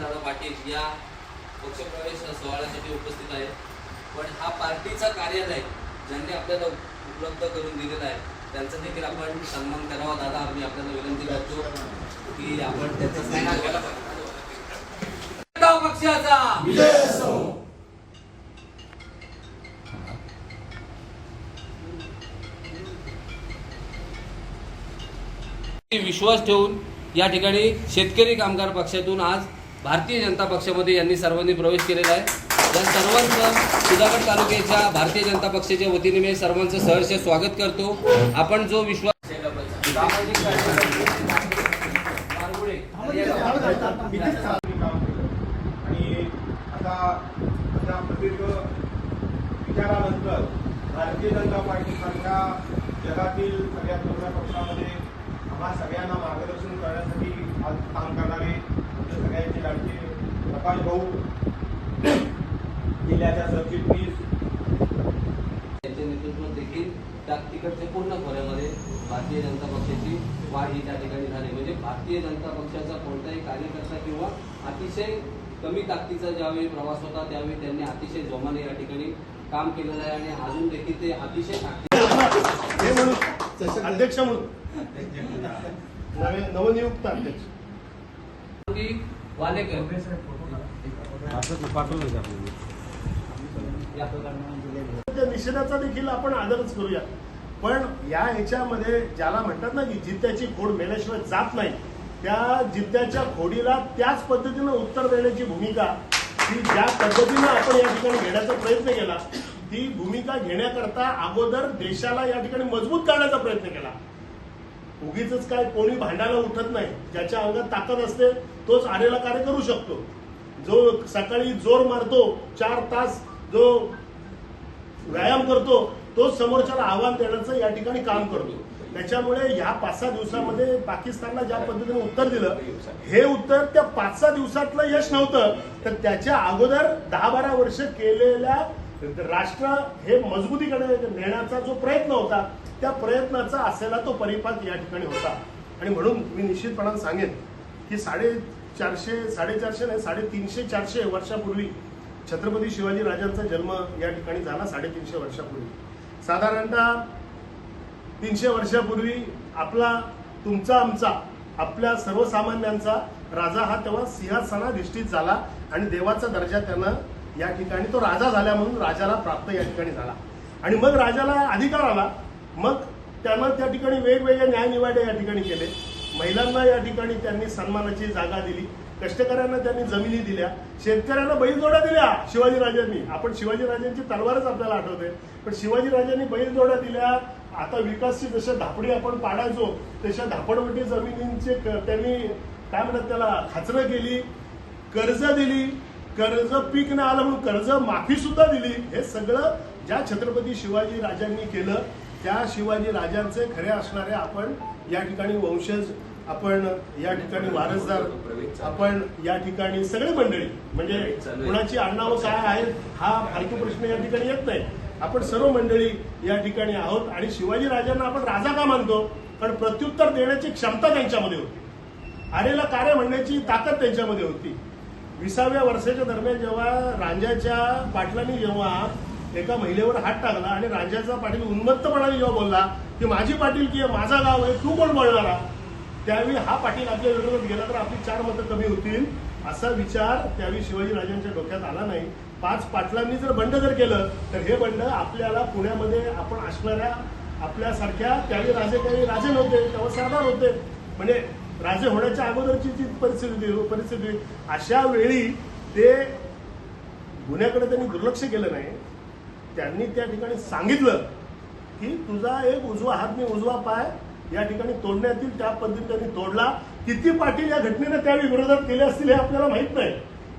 दादा पाटील या पक्षप्रवेश सोहळ्यासाठी उपस्थित आहेत. पण हा पार्टीचा कार्यालय ज्यांनी आपल्याला उपलब्ध करून दिलेला आहे त्यांचा देखील आपण सन्मान करावा दादा. आम्ही आपल्याला विनंती करतो की आपण त्यांचा सन्मान केला पक्षाचा. विश्वास ठेवून या ठिकाणी शेतकरी कामगार पक्षातून आज भारतीय जनता पक्षामध्ये यांनी सर्वांनी प्रवेश केलेला आहे. या सर्वांचं सुधागड तालुक्याच्या भारतीय जनता पक्षाच्या वतीने मी सर्वांचं सहर्ष स्वागत करतो. आपण जो विश्वास आणि आता आता प्रदीर्घ विचारानंतर भारतीय जनता पार्टीसारख्या जगातील सगळ्यात मोठ्या पक्षामध्ये आम्हा सगळ्यांना मार्गदर्शन करण्यासाठी आज काम करणारे सगळ्यांचे लाडके प्रकाश भाऊ जिल्ह्याच्या सरचिटणीस त्यांच्या नेतृत्वात देखील त्या तिकडच्या पूर्ण खोऱ्यामध्ये भारतीय जनता पक्षाची वाढ ही त्या ठिकाणी झाली. म्हणजे भारतीय जनता पक्षाचा कोणताही कार्यकर्ता किंवा अतिशय कमी ताकदीचा ज्यावेळी प्रवास होता त्यावेळी त्यांनी अतिशय जोमाने या ठिकाणी काम केलेलं आहे आणि अजून देखील ते अतिशय ताकदी हे म्हणून अध्यक्ष म्हणून. नवे नवनियुक्त अध्यक्ष. वालेकर निषेधाचा देखील आपण आदरच करूया. पण या ह्याच्यामध्ये ज्याला म्हणतात ना की जित्याची खोड मेल्याशिवाय जात नाही त्या जित्याच्या खोडीला त्याच पद्धतीनं उत्तर देण्याची भूमिका ही ज्या पद्धतीनं आपण या ठिकाणी घेण्याचा प्रयत्न केला ती भूमिका घेण्याकरता अगोदर देशाला या ठिकाणी मजबूत करण्याचा प्रयत्न केला. उगीच काय कोणी भांडायला उठत नाही ज्याच्या अंगात ताकद असते तोच आलेला कार्य करू शकतो. जो सकाळी जोर मारतो चार तास जो व्यायाम करतो तो समोरच्याला आव्हान देण्याचं या ठिकाणी काम करतो. त्याच्यामुळे ह्या पाच सहा दिवसामध्ये पाकिस्तानला ज्या पद्धतीने उत्तर दिलं हे उत्तर त्या पाच सहा दिवसातलं यश नव्हतं. तर त्याच्या अगोदर दहा बारा वर्ष केलेल्या राष्ट्र हे मजबूतीकडे नेण्याचा जो प्रयत्न होता त्या प्रयत्नाचा असलेला तो परिपाक या ठिकाणी होता. आणि म्हणून मी निश्चितपणाने सांगेन की साडे चारशे साडेचारशे नाही साडेतीनशे चारशे वर्षापूर्वी छत्रपती शिवाजी राजांचा जन्म या ठिकाणी झाला साडेतीनशे वर्षापूर्वी. साधारणतः तीनशे वर्षापूर्वी आपला तुमचा आमचा आपल्या सर्वसामान्यांचा राजा हा तेव्हा सिंहासनाधिष्ठित झाला आणि देवाचा दर्जा त्यानं या ठिकाणी तो राजा झाल्या म्हणून राजाला प्राप्त या ठिकाणी झाला. आणि मग राजाला अधिकार आला. मग त्यांना त्या ठिकाणी वेगवेगळ्या न्यायनिवाडे या ठिकाणी केले. महिलांना या ठिकाणी त्यांनी सन्मानाची जागा दिली. कष्टकऱ्यांना त्यांनी जमिनी दिल्या. शेतकऱ्यांना बैलजोड्या दिल्या शिवाजीराजांनी. आपण शिवाजीराजांची तलवारच आपल्याला आठवते. पण शिवाजीराजांनी बैलजोड्या दिल्या. आता विकासची जशा धापडी आपण पाडायचो तशा धापडवटी जमिनींचे क- त्यांनी काय म्हणतात त्याला खाचरं केली कर्ज दिली. कर्ज पीक न आलं म्हणून कर्ज माफी सुद्धा दिली. हे सगळं ज्या छत्रपती शिवाजी राजांनी केलं त्या शिवाजी राजांचे खरे असणारे आपण या ठिकाणी वंशज आपण या ठिकाणी वारसदार आपण या ठिकाणी सगळे मंडळी म्हणजे कुणाची आडनावं काय आहेत हा फालतू प्रश्न या ठिकाणी येत नाही. आपण सर्व मंडळी या ठिकाणी आहोत आणि शिवाजी राजांना आपण राजा का मानतो? कारण प्रत्युत्तर देण्याची क्षमता त्यांच्यामध्ये होती. आरेला कार्य म्हणण्याची ताकद त्यांच्यामध्ये होती. विसाव्या वर्षाच्या दरम्यान जेव्हा रांजाच्या पाटलांनी जेव्हा एका महिलेवर हात टाकला आणि राजाचा पाटील उन्मत्तपणाने जेव्हा बोलला की माझी पाटील की आहे, माझा गाव आहे तू कोण बोलणारा? त्यावेळी हा पाटील आपल्या विरोधात गेला तर आपली चार मतं कमी होतील. असा विचार त्यावेळी शिवाजी राजांच्या डोक्यात आला नाही. पाच पाटलांनी जर बंड जर केलं तर हे बंड आपल्याला पुण्यामध्ये आपण असणाऱ्या आपल्यासारख्या त्यावेळी राजे काही राजे नव्हते तेव्हा सरदार होते. म्हणजे राजे होण्याच्या अगोदरची जी परिस्थिती परिस्थिती अशा वेळी ते गुन्ह्याकडे त्यांनी दुर्लक्ष केलं नाही. त्यांनी त्या ठिकाणी सांगितलं की तुझा एक उजवा हात मी उजवा पाय या ठिकाणी तोडण्यात येईल त्या पद्धतीने त्यांनी तोडला. किती पाटील या घटनेनं त्यावेळी विरोधात केले असतील हे आपल्याला माहीत नाही.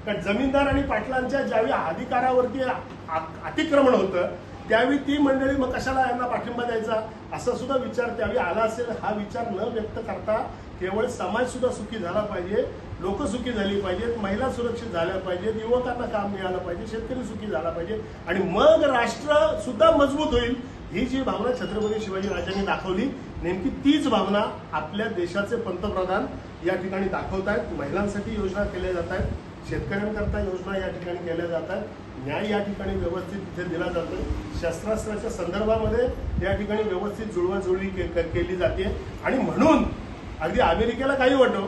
कारण जमीनदार आणि पाटलांच्या ज्यावेळी अधिकारावरती आ- अतिक्रमण होतं त्यावेळी ती मंडळी मग कशाला यांना पाठिंबा द्यायचा? असा सुद्धा विचार त्यावेळी आला असेल. हा विचार न व्यक्त करता केवळ समाज सुद्धा सुखी झाला पाहिजे लोक सुखी झाली पाहिजेत महिला सुरक्षित झाल्या पाहिजेत युवकांना काम मिळालं पाहिजे शेतकरी सुखी झाला पाहिजे आणि मग राष्ट्र सुद्धा मजबूत होईल ही जी भावना छत्रपती शिवाजी राजांनी दाखवली नेमकी तीच भावना आपल्या देशाचे पंतप्रधान या ठिकाणी दाखवत आहेत. महिलांसाठी योजना केल्या जात आहेत शेतकऱ्यांकरता योजना या ठिकाणी केल्या जात आहेत न्याय या ठिकाणी व्यवस्थित तिथे दिला जातो शस्त्रास्त्राच्या संदर्भामध्ये या ठिकाणी व्यवस्थित जुळवाजुळवी केली जाते. आणि म्हणून अगदी अमेरिकेला काही वाटो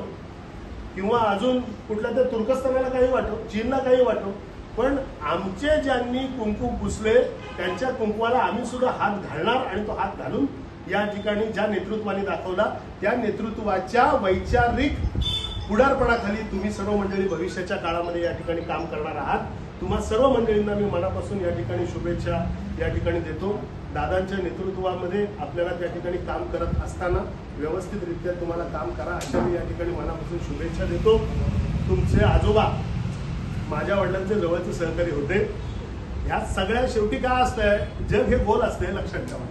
किंवा अजून कुठल्या तर तुर्कस्तानाला काही वाटो चीनला काही वाटो पण आमचे ज्यांनी कुंकू पुसले त्यांच्या कुंकवाला आम्ही सुद्धा हात घालणार आणि तो हात घालून या ठिकाणी ज्या नेतृत्वाने दाखवला त्या नेतृत्वाच्या वैचारिक पुढारपणाखाली तुम्ही सर्व मंडळी भविष्याच्या काळामध्ये या ठिकाणी काम करणार आहात. तुम्हा सर्व मंडळींना मी मनापासून या ठिकाणी शुभेच्छा या ठिकाणी देतो. दादांच्या नेतृत्वामध्ये आपल्याला त्या ठिकाणी काम करत असताना व्यवस्थितरित्या तुम्हाला काम करा. अशा मी या ठिकाणी मनापासून शुभेच्छा देतो. तुमचे आजोबा माझ्या वडिलांचे जवळचे सहकारी होते. ह्या सगळ्या शेवटी काय असतंय? जग हे गोल असते लक्षात ठेवा.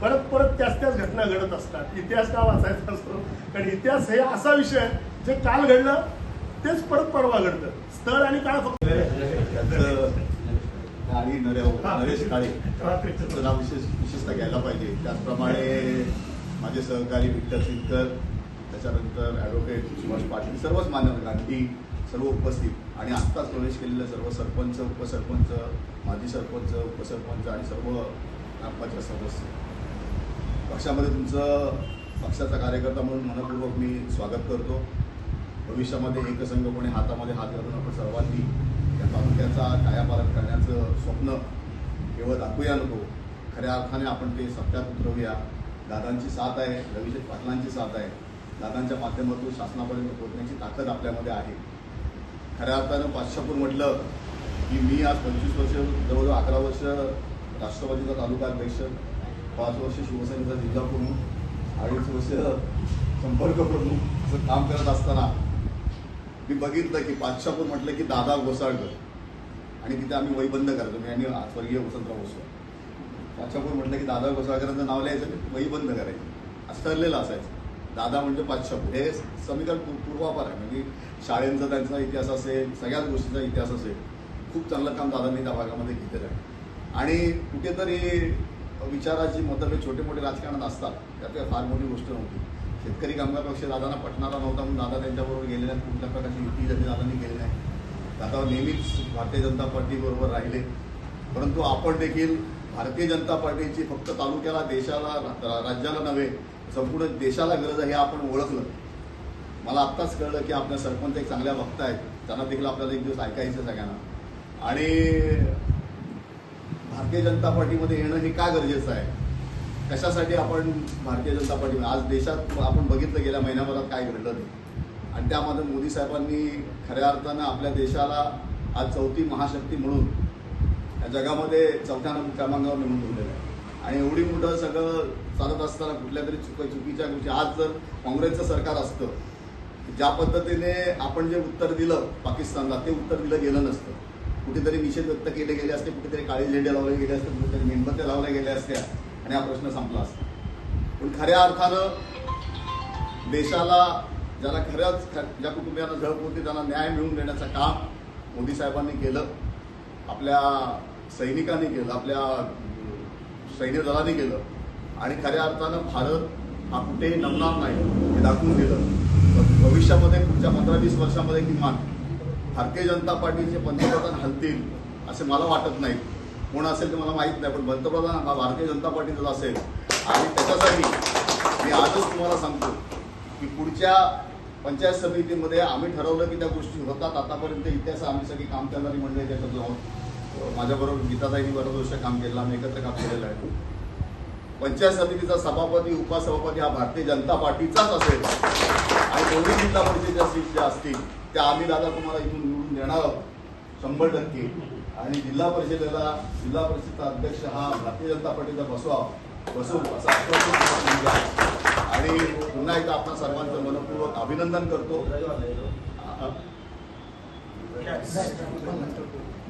परत परत त्याच त्याच घटना घडत असतात. इतिहास का वाचायचा असतो? कारण इतिहास हे असा विषय आहे, जे काल घडलं तेच परत परवा घडतं. स्थळ आणि काळ फक्त आणि नरे नरेश काळे. हा, त्याचं. त्याचं नाव विशेष विशेषतः घ्यायला पाहिजे. त्याचप्रमाणे माझे सहकारी विठ्ठल सिंगकर त्याच्यानंतर ॲडव्होकेट सुभाष पाटील सर्वच मान्य गांधी सर्व उपस्थित. आणि आत्ताच प्रवेश केलेले सर्व सरपंच उपसरपंच माजी सरपंच उपसरपंच आणि सर्व ग्रामपंचायत सदस्य. पक्षामध्ये तुमचं पक्षाचा कार्यकर्ता म्हणून मनपूर्वक मी स्वागत करतो. भविष्यामध्ये एकसंघपणे हातामध्ये हात घालून आपण सर्वांनी तालुक्याचा कायापालट करण्याचं स्वप्न केवळ दाखवूया नको. खऱ्या अर्थाने आपण ते सत्यात उतरवूया. दादांची साथ आहे रविशेष पाटलांची साथ आहे. दादांच्या माध्यमातून शासनापर्यंत पोहोचण्याची ताकद आपल्यामध्ये आहे. खऱ्या अर्थानं पाचशापूर म्हटलं की मी आज पंचवीस वर्ष जवळजवळ अकरा वर्ष राष्ट्रवादीचा तालुका अध्यक्ष पाच वर्ष शिवसेनेचा जिल्हा प्रमुख अडीच वर्ष संपर्क प्रमुख असं काम करत असताना मी बघितलं की पाचशापूर म्हटलं की दादा घोसाळकर आणि तिथे आम्ही वही बंद करायचो मी म्हणजे आणि स्वर्गीय वसंतराव गोसाळ पाचशापूर म्हटलं की दादा घोसाळकरांचं नाव लिहायचं मी वही बंद करायचं. असं ठरलेलं असायचं. दादा म्हणजे पाचशापूर हे समीकरण पू- पूर्वापार आहे. म्हणजे शाळेंचा त्यांचा इतिहास असेल सगळ्याच गोष्टीचा इतिहास असेल. खूप चांगलं काम दादांनी त्या भागामध्ये घेतलेलं आहे. आणि कुठेतरी विचाराची मतभेद छोटे मोठे राजकारणात असतात. त्यात काही फार मोठी गोष्ट नव्हती. शेतकरी कामगार पक्ष दादांना पटणारा नव्हता म्हणून दादा त्यांच्याबरोबर गेले आहेत. कुठल्या प्रकारची युती त्यांनी दादांनी केली नाही. दादा नेहमीच भारतीय जनता पार्टीबरोबर राहिले. परंतु आपण देखील भारतीय जनता पार्टीची फक्त तालुक्याला देशाला राज्याला नव्हे संपूर्ण देशाला गरज आहे हे आपण ओळखलं. मला आत्ताच कळलं की आपल्या सरपंच एक चांगल्या वक्ता आहेत. त्यांना देखील आपल्याला एक दिवस ऐकायचं आहे सगळ्यांना. आणि भारतीय जनता पार्टीमध्ये येणं हे का गरजेचं आहे? कशासाठी आपण भारतीय जनता पार्टी आज देशात आपण बघितलं गेल्या महिन्याभरात काय घडलं ते आणि त्यामध्ये मोदी साहेबांनी खऱ्या अर्थानं आपल्या देशाला आज चौथी महाशक्ती म्हणून या जगामध्ये चौथ्या क्रमांकावर नेमून ठेवलेलं आहे. आणि एवढी मोठं सगळं चालत असताना कुठल्या तरी चुक चुकीच्या गोष्टी आज जर काँग्रेसचं सरकार असतं ज्या पद्धतीने आपण जे उत्तर दिलं पाकिस्तानला ते उत्तर दिलं गेलं नसतं. कुठेतरी निषेध व्यक्त केले गेले असते कुठेतरी काळे झेंडे लावले गेले असते कुठेतरी मेणबत्त्या लावल्या गेल्या असत्या. आणि हा प्रश्न संपला असता. पण खऱ्या अर्थानं देशाला ज्याला खऱ्याच ज्या कुटुंबियांना झळप होती त्यांना न्याय मिळवून देण्याचं काम मोदी साहेबांनी केलं आपल्या सैनिकांनी केलं आपल्या सैन्य दलाने केलं आणि खऱ्या अर्थानं भारत हा कुठेही नमणार नाही हे दाखवून दिलं. भविष्यामध्ये पुढच्या पंधरा वीस वर्षामध्ये किमान भारतीय जनता पार्टीचे पंतप्रधान हलतील असे मला वाटत नाही. कोण असेल ते मला माहीत नाही पण पंतप्रधान हा भारतीय जनता पार्टीचा असेल आणि त्याच्यासाठी मी आजच तुम्हाला सांगतो की पुढच्या पंचायत समितीमध्ये आम्ही ठरवलं की त्या गोष्टी होतात. आतापर्यंत इतिहास आम्ही सगळी काम करणारी मंडळी त्याच्यात जाऊन माझ्याबरोबर गीताताईंनी बरंच वर्ष काम केलं आम्ही एकत्र काम केलेलं आहे. पंचायत समितीचा सभापती उपसभापती हा भारतीय जनता पार्टीचाच असेल. आणि दोन्ही जिल्हा परिषदेच्या सीट ज्या असतील त्या आम्ही दादा तुम्हाला इथून निवडून देणार आहोत. शंभर टक्के. आणि जिल्हा परिषदेला जिल्हा परिषदेचा अध्यक्ष हा भारतीय जनता पार्टीचा बसवा बसू असं आश्वासन आणि पुन्हा एकदा आपण सर्वांचं मनपूर्वक अभिनंदन करतो.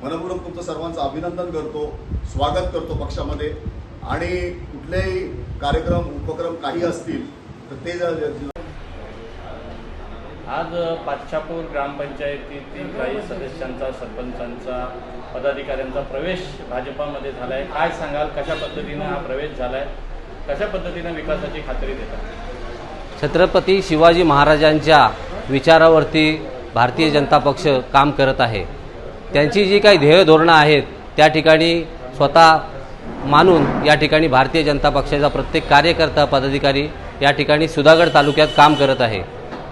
मनपूर्वक तुमचं सर्वांचं अभिनंदन करतो स्वागत करतो पक्षामध्ये. आणि कुठलेही कार्यक्रम उपक्रम काही असतील तर ते आज पाचशापूर ग्रामपंचायतीतील काही सदस्यांचा सरपंचांचा पदाधिकाऱ्यांचा प्रवेश भाजपामध्ये झाला आहे काय सांगाल? कशा पद्धतीनं हा प्रवेश झाला आहे कशा पद्धतीनं विकासाची खात्री देतात? छत्रपती शिवाजी महाराजांच्या विचारावरती भारतीय जनता पक्ष काम करत आहे. त्यांची जी काही ध्येय धोरणं आहेत त्या ठिकाणी स्वतः मानून या ठिकाणी भारतीय जनता पक्षाचा प्रत्येक कार्यकर्ता पदाधिकारी या ठिकाणी सुधागड तालुक्यात काम करत आहे.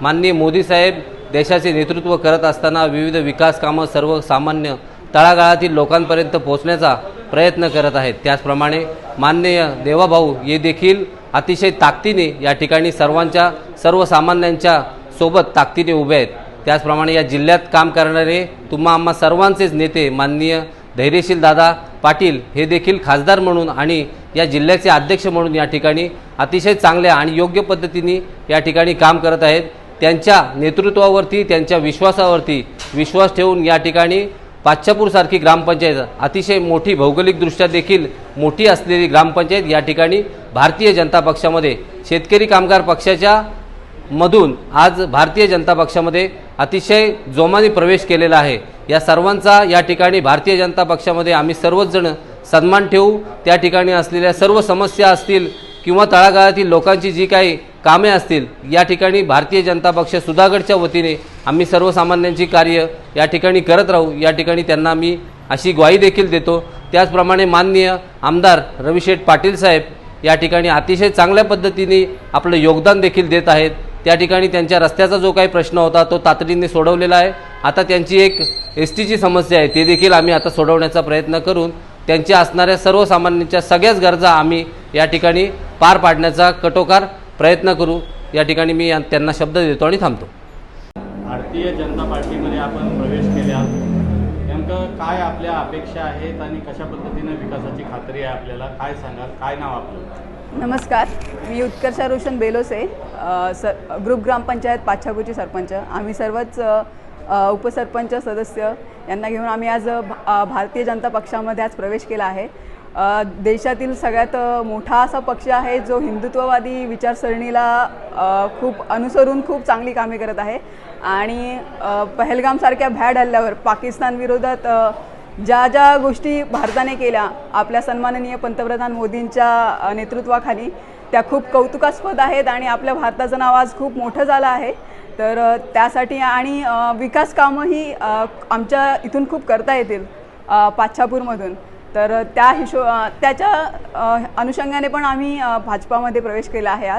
माननीय मोदी साहेब देशाचे नेतृत्व करत असताना विविध विकास कामं सर्वसामान्य तळागाळातील लोकांपर्यंत पोहोचण्याचा प्रयत्न करत आहेत. त्याचप्रमाणे माननीय देवाभाऊ हे देखील अतिशय ताकदीने या ठिकाणी सर्वांच्या सर्वसामान्यांच्या सोबत ताकदीने उभे आहेत. त्याचप्रमाणे या जिल्ह्यात काम करणारे तुम्हा आम्हा सर्वांचेच नेते माननीय धैर्यशील दादा पाटील हे देखील खासदार म्हणून आणि या जिल्ह्याचे अध्यक्ष म्हणून या ठिकाणी अतिशय चांगल्या आणि योग्य पद्धतीने या ठिकाणी काम करत आहेत. त्यांच्या नेतृत्वावरती त्यांच्या विश्वासावरती विश्वास ठेवून या ठिकाणी पाच्छापूरसारखी ग्रामपंचायत अतिशय मोठी भौगोलिकदृष्ट्या देखील मोठी असलेली ग्रामपंचायत या ठिकाणी भारतीय जनता पक्षामध्ये शेतकरी कामगार पक्षाच्या मधून आज भारतीय जनता पक्षामध्ये अतिशय जोमाने प्रवेश केलेला आहे. या सर्वांचा या ठिकाणी भारतीय जनता पक्षामध्ये आम्ही सर्वच जण सन्मान ठेवू. त्या ठिकाणी असलेल्या सर्व समस्या असतील किंवा तळागाळातील लोकांची जी काही कामे असतील या ठिकाणी भारतीय जनता पक्ष सुधागडच्या वतीने आम्ही सर्वसामान्यांची कार्य या ठिकाणी करत राहू या ठिकाणी त्यांना मी अशी ग्वाही देखील देतो. त्याचप्रमाणे माननीय आमदार रविशेठ पाटील साहेब या ठिकाणी अतिशय चांगल्या पद्धतीने आपलं योगदान देखील देत आहेत. त्या ठिकाणी त्यांच्या रस्त्याचा जो काही प्रश्न होता तो तातडीने सोडवलेला आहे. आता त्यांची एक एस टीची समस्या आहे ते देखील आम्ही आता सोडवण्याचा प्रयत्न करून त्यांच्या असणाऱ्या सर्वसामान्यांच्या सगळ्याच गरजा आम्ही या ठिकाणी पार पाडण्याचा कटोकार प्रयत्न करू. या ठिकाणी मी या- त्यांना शब्द देतो आणि थांबतो. भारतीय जनता पार्टीमध्ये आपण प्रवेश केल्या नेमकं काय आपल्या अपेक्षा आहेत आणि कशा पद्धतीनं विकासाची खात्री आहे आपल्याला? काय सांगाल? काय नाव आपलं? नमस्कार. मी उत्कर्षा रोशन बेलोसे अ, स ग्रुप ग्रामपंचायत पाच्छापूरची सरपंच. आम्ही सर्वच उपसरपंच सदस्य. यांना घेऊन आम्ही आज भारतीय जनता पक्षामध्ये आज प्रवेश केला आहे. देशातील सगळ्यात मोठा असा पक्ष आहे जो हिंदुत्ववादी विचारसरणीला खूप अनुसरून खूप चांगली कामे करत आहे. आणि पहलगामसारख्या भॅड हल्ल्यावर पाकिस्तान विरोधात ज्या ज्या गोष्टी भारताने केल्या आपल्या सन्माननीय पंतप्रधान मोदींच्या नेतृत्वाखाली त्या खूप कौतुकास्पद आहेत आणि आपल्या भारताचं नाव आज खूप मोठं झालं आहे. तर त्यासाठी आणि विकास कामंही आमच्या इथून खूप करता येतील पाच्छापूरमधून. तर त्या हिशो त्याच्या अनुषंगाने पण आम्ही भाजपामध्ये प्रवेश केला आहे आज.